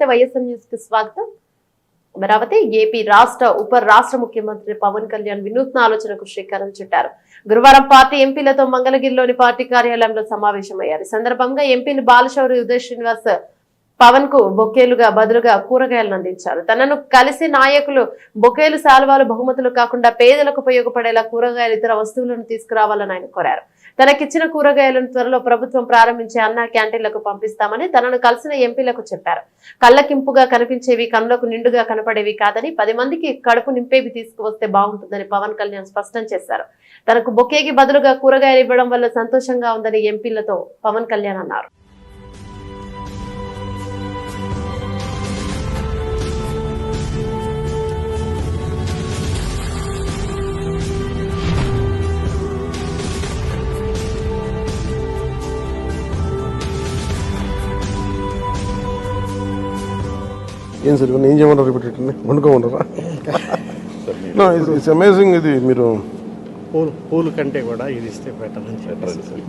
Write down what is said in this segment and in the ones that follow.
నమస్తే వైఎస్ఎం న్యూస్కి స్వాగతం. అమరావతి ఏపీ రాష్ట్ర ఉప రాష్ట్ర ముఖ్యమంత్రి పవన్ కళ్యాణ్ వినూత్న ఆలోచనకు శ్రీకారం చుట్టారు. గురువారం పార్టీ ఎంపీలతో మంగళగిరిలోని పార్టీ కార్యాలయంలో సమావేశమయ్యారు. ఈ సందర్భంగా ఎంపీలు బాలశౌరి ఉదయ్ శ్రీనివాస్ పవన్కు బొకేలుగా బదులుగా కూరగాయలను అందించారు. తనను కలిసి నాయకులు బొకేలు శాల్వాలు బహుమతులు కాకుండా పేదలకు ఉపయోగపడేలా కూరగాయలు ఇతర వస్తువులను తీసుకురావాలని ఆయన కోరారు. తనకిచ్చిన కూరగాయలను త్వరలో ప్రభుత్వం ప్రారంభించే అన్న క్యాంటీన్లకు పంపిస్తామని తనను కలిసిన ఎంపీలకు చెప్పారు. కళ్ళకింపుగా కనిపించేవి కళ్ళకు నిండుగా కనపడేవి కాదని పది మందికి కడుపు నింపేవి తీసుకువస్తే బాగుంటుందని పవన్ కళ్యాణ్ స్పష్టం చేశారు. తనకు బొకేకి బదులుగా కూరగాయలు ఇవ్వడం వల్ల సంతోషంగా ఉందని ఎంపీలతో పవన్ కళ్యాణ్ అన్నారు. ఏం సార్ ఇవన్నీ ఏం చేయమంటారు రిపీటెడ్ని వండుకోమంటారా? ఇట్స్ అమేజింగ్ ఇది మీరు. పూలు పూలు కంటే కూడా ఇది ఇస్తే బెటర్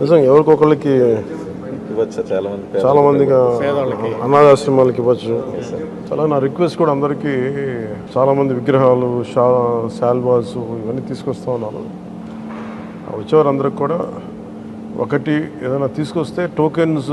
నిజంగా ఎవరికొకళ్ళకి ఇవ్వచ్చు చాలా మంది చాలా మందిగా. అనాథాశ్రమాలకి ఇవ్వచ్చు. చాలా నా రిక్వెస్ట్ కూడా అందరికీ చాలా మంది విగ్రహాలు షా శాల్వాస్ ఇవన్నీ తీసుకొస్తా ఉన్నారు ఆ వచ్చేవారందరికి కూడా ఒకటి ఏదైనా తీసుకొస్తే టోకెన్స్